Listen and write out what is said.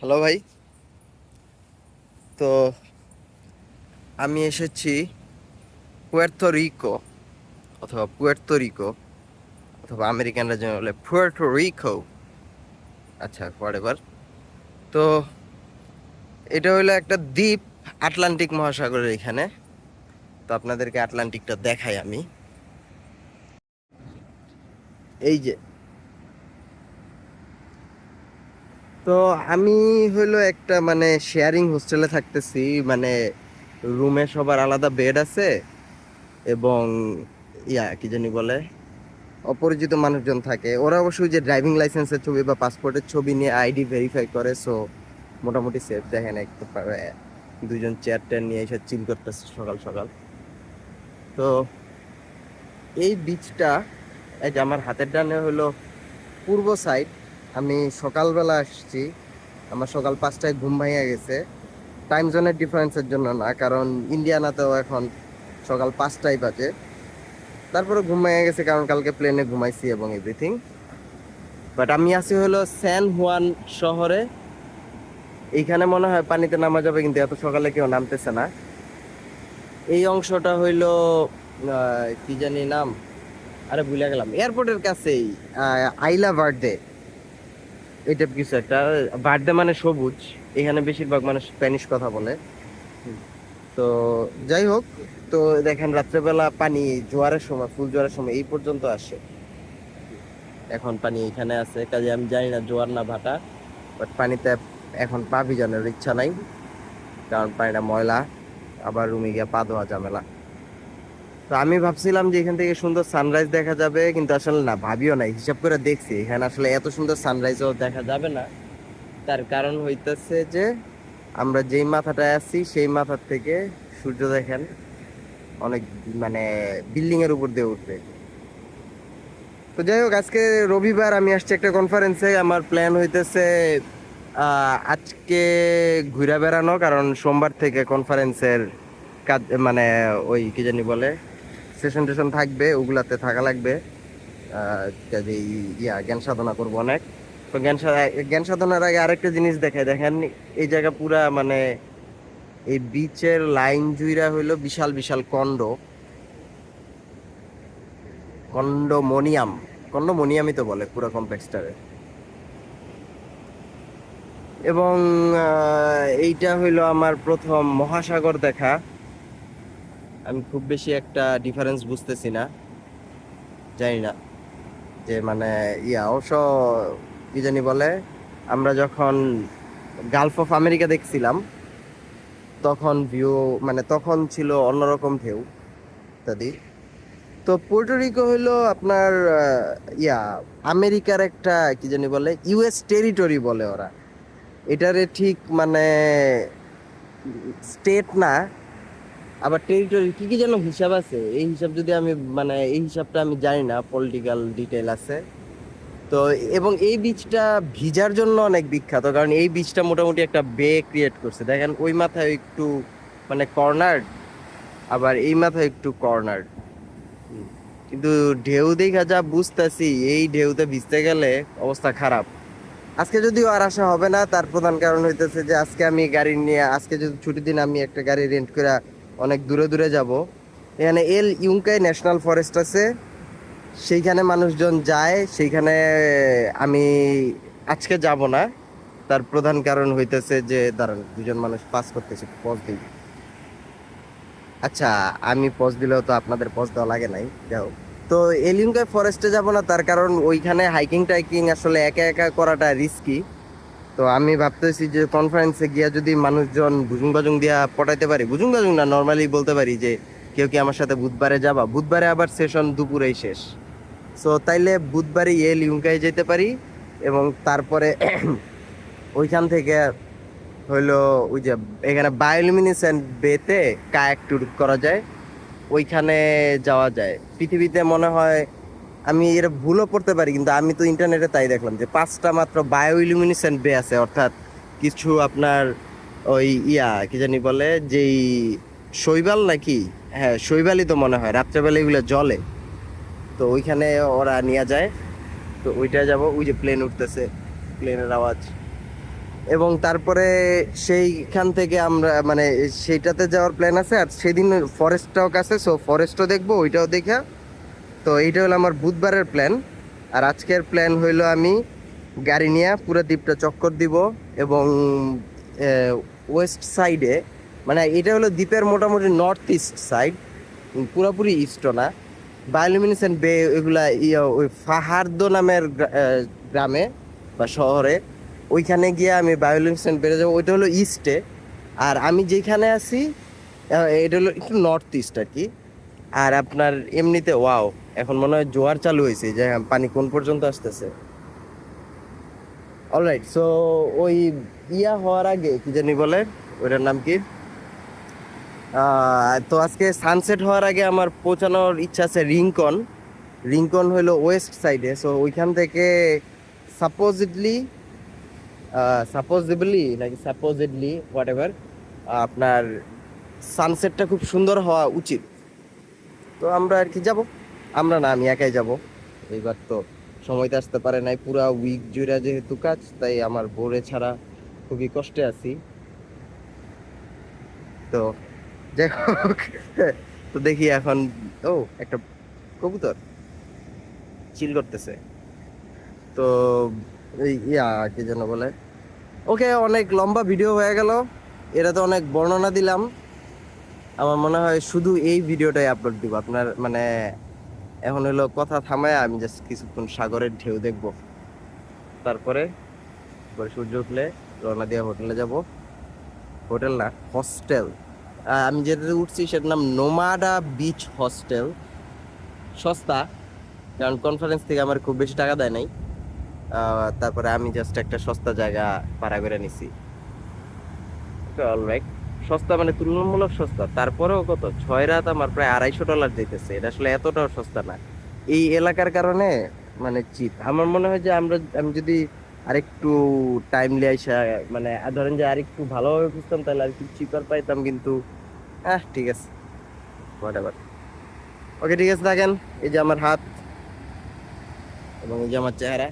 Hello ভাই। তো আমি এসেছি পুয়ের্তো রিকো অথবা পুয়ের্তো রিকো অথবা আমেরিকানরা যেন বলে পুয়ের্তো রিকো আচ্ছা এবার তো এটা হলো একটা দ্বীপ আটলান্টিক মহাসাগরের এখানে। তো আপনাদেরকে আটলান্টিকটা দেখাই আমি। এই যে তো আমি হলো একটা মানে শেয়ারিং হোস্টেলে থাকতেছি মানে রুমে সবার আলাদা বেড আছে এবং ইয়া, কি জানি বলে, অপরিচিত মানুষজন থাকে। ওরা অবশ্যই যে ড্রাইভিং লাইসেন্সের ছবি বা পাসপোর্টের ছবি নিয়ে আইডি ভেরিফাই করে সো মোটামুটি সেফ দেখেন একটু দুজন চেয়ার টেয়ার নিয়ে এসে চিল করতেছে সকাল সকাল। তো এই বিচটা এই যে আমার হাতের ডানে হলো পূর্ব সাইড আমি সকালবেলা আসছি। আমার সকাল পাঁচটায় ঘুম ভাঙিয়ে গেছে। টাইম জোনের ডিফারেন্সের জন্য না, কারণ ইন্ডিয়ানাতেও এখন সকাল পাঁচটায় বাজে। তারপরে ঘুম ভেঙে গেছে, কারণ কালকে প্লেনে ঘুমাইছি এবং এভরিথিং বাট আমি আছি হলো স্যান হুয়ান শহরে। এইখানে মনে হয় পানিতে নামা যাবে, কিন্তু এত সকালে কেউ নামতেছে না। এই অংশটা হইল কি জানি নাম? আরে ভুলে গেলাম। এয়ারপোর্টের কাছেই আইলা বার্থডে। এটা কিছু একটা। বার্থডে মানে সবুজ এখানে বেশিরভাগ মানুষ স্প্যানিশ কথা বলে। তো যাই হোক তো দেখেন রাত্রেবেলা পানি জোয়ারের সময় ফুল জোয়ারের সময় এই পর্যন্ত আসে। এখন পানি এখানে আছে কাজে আমি জানি না জোয়ার না ভাটা বাট পানিতে এখন পা ভিজানোর ইচ্ছা নাই কারণ পানিটা ময়লা আবার রুমে গিয়ে পা ধোয়া ঝামেলা। তো আমি ভাবছিলাম যে এখান থেকে সুন্দর সানরাইজ দেখা যাবে, কিন্তু আসলে না, ভাবিও নাই, হিসাব করে দেখছি। এখানে আসলে এত সুন্দর সানরাইজও দেখা যাবে না। তার কারণ হইতেছে যে, আমরা যেই মাথাটায় আছি, সেই মাথার থেকে সূর্য দেখেন অনেক মানে বিল্ডিং এর উপর দিয়ে উঠবে। তো যাই হোক, আজকে রবিবার আমি আসছি একটা কনফারেন্সে আমার প্ল্যান হইতেছে আজকে ঘুরে বেড়ানো, কারণ সোমবার থেকে কনফারেন্সের কাজ মানে ওই কি জানি বলে সেশন টেশন থাকবে ওগুলাতে থাকা লাগবে। আহ, ইয়া জ্ঞান সাধনা করব অনেক। তো জ্ঞান জ্ঞান সাধনার আগে আরেকটা জিনিস দেখায় দেখেন এই জায়গা পুরা মানে এই বিচের লাইন জুইরা হইল বিশাল বিশাল কন্ড। কন্ডোমোনিয়াম। কন্ডোমোনিয়ামই তো বলে পুরো কমপ্লেক্সটারে এবং এইটা হইল আমার প্রথম মহাসাগর দেখা। আমি খুব বেশি একটা ডিফারেন্স বুঝতেছি না। জানি না যে মানে ইয়া, অবশ্য কি জানি বলে, আমরা যখন গালফ অফ আমেরিকা দেখছিলাম, তখন ভিউ মানে তখন ছিল অন্যরকম ঢেউ ইত্যাদি। তো পোর্টোরিকো হলো আপনার ইয়া, আমেরিকার একটা কি জানি বলে ইউএস টেরিটরি বলে ওরা। এটারে ঠিক মানে স্টেট না আবার টেরিটরি কি কি যেন হিসাব আছে? এই হিসাব যদি আমি মানে এই হিসাবটা আমি জানি না পলিটিক্যাল ডিটেল আছে। তো এবং এই বীজটা ভিজার জন্য অনেক বিখ্যাত, কারণ এই বীজটা মোটামুটি একটা বে ক্রিয়েট করছে। দেখেন, ওই মাথায় একটু মানে কর্নার আবার এই মাথায় একটু কর্নার কিন্তু ঢেউ দেখা যা বুঝতেছি, এই ঢেউতে ভিজতে গেলে অবস্থা খারাপ। আজকে যদিও আর আসা হবে না, তার প্রধান কারণ হইতেছে যে আজকে আমি গাড়ি নিয়ে, আজকে যদি ছুটির দিন আমি একটা গাড়ি রেন্ট করে অনেক দূরে দূরে যাব। এখানে এল ইউঙ্কাই ন্যাশনাল ফরেস্ট আছে। সেইখানে মানুষজন যায়। সেইখানে আমি আজকে যাব না। তার প্রধান কারণ হইতেছে যে, দাঁড়ান, দুজন মানুষ পাস করতেছে পজ দিই। আচ্ছা আমি পজ দিলেও তো আপনাদের পজ দেওয়া লাগে নাই। যাও তো এলিউঙ্কাই ফরেস্টে যাব না, তার কারণ ওইখানে হাইকিং টাইকিং আসলে একা একা করাটা রিস্কি তো আমি ভাবতেছি যে কনফারেন্সে গিয়া যদি মানুষজন বুজুং বাজুং দিয়া পটাইতে পারি বুজুং বাজুং না নর্মালি বলতে পারি যে কেউ কি আমার সাথে বুধবারে যাবা? বুধবারে আবার সেশন দুপুরেই শেষ। সো তাইলে বুধবারে এল ইউঙ্কাই যেতে পারি এবং তারপরে ওইখান থেকে হইল ওই যে এখানে বায়োলুমিনেসেন্ট বেতে কায়াক ট্যুর করা যায়। ওইখানে যাওয়া যায়। পৃথিবীতে মনে হয় আমি এর ভুলও পড়তে পারি, কিন্তু আমি তো ইন্টারনেটে তাই দেখলাম যে পাঁচটা মাত্র বায়ো ইলুমিনেসেন্ট বে আছে, অর্থাৎ কিছু আপনার ওই ইয়া, কি জানি বলে, যেই শৈবাল নাকি? হ্যাঁ শৈবালই তো মনে হয়, রাত্রেবেলা এগুলো জলে তো ওইখানে ওরা নিয়ে যায়, তো ওইটা যাব, ওই যে প্লেন উঠতেছে প্লেনের আওয়াজ। এবং তারপরে সেইখান থেকে আমরা মানে সেইটাতে যাওয়ার প্ল্যান আছে, আর সেদিন ফরেস্টটাও কাছে সো ফরেস্টও দেখব, ওইটাও দেখা তো এইটা হলো আমার বুধবারের প্ল্যান আর আজকের প্ল্যান হইল আমি গাড়ি নিয়ে পুরো দ্বীপটা চক্কর দিব এবং ওয়েস্ট সাইডে মানে এটা হলো দ্বীপের মোটামুটি নর্থ ইস্ট সাইড পুরোপুরি ইস্টও না। বায়োলুমিনেসেন্ট বে এগুলা ইয়ে ওই ফাহার্দ নামের গ্রামে বা শহরে, ওইখানে গিয়ে আমি বায়োলুমিনেসেন্ট বেড়ে যাব। ওইটা হলো ইস্টে আর আমি যেখানে আছি এটা হলো একটু নর্থ ইস্ট আর কি। আর আপনার এমনিতে ওয়াও এখন মনে হয় জোয়ার চালু হয়েছে, যে পানি কোন পর্যন্ত আসতেছে। অলরাইট সো ওই ইয়া হওয়ার আগে কি জানি বলে, ওইটার নাম কি? তো আজকে সানসেট হওয়ার আগে আমার পৌঁছানোর ইচ্ছা আছে রিংকন। রিংকন হলো ওয়েস্ট সাইডে সো ওইখান থেকে সাপোজিডলি সাপোজিবলি নাকি সাপোজিডলি হোয়াট এভার আপনার সানসেটটা খুব সুন্দর হওয়া উচিত। তো আমরা আর কি যাব? আমরা না, আমি একাই যাব। এইবার তো সময়তে আসতে পারে নাই। পুরা উইক জুড়ে যেহেতু কাজ, তাই আমার বোরে ছাড়া খুবই কষ্টে আছি। তো তো দেখি এখন, ও, একটা কবুতর চিল করতেছে। তো ইয়া, কি যেন বলে? ওকে, অনেক লম্বা ভিডিও হয়ে গেল। এটা তো অনেক বর্ণনা দিলাম। আমার মনে হয় শুধু এই ভিডিওটাই আপলোড দিব। আপনার মানে এখন হলো কথা থামায় আমি জাস্ট কিছুক্ষণ সাগরের ঢেউ দেখব। তারপরে পরে সূর্য উঠলে রওনা দিয়ে হোটেলে যাব। হোটেল না, হস্টেল। আমি যেটাতে উঠছি সেটার নাম নোমাডা বিচ হস্টেল। সস্তা, কারণ কনফারেন্স থেকে আমার খুব বেশি টাকা দেয় নাই। তারপরে আমি জাস্ট একটা সস্তা জায়গা ভাড়া করে নিছি। অলরাইট সস্তা মানে তুলনামূলক সস্তা। তারপরেও কত? ছয় রাত আমার প্রায় আড়াইশো ডলার দিতেছে এটা আসলে এতটাও সস্তা না। এই এলাকার কারণে মানে চিপ আমার মনে হয় যে আমরা, আমি যদি আরেকটু টাইমলি আইসা মানে ধরেন যে আরেকটু ভালোভাবে বুঝতাম, তাহলে আর একটু চিপার পাইতাম কিন্তু হ্যাঁ ঠিক আছে। হোয়াট ওকে ঠিক আছে, থাকেন। এই যে আমার হাত এবং এই যে আমার চেহারা।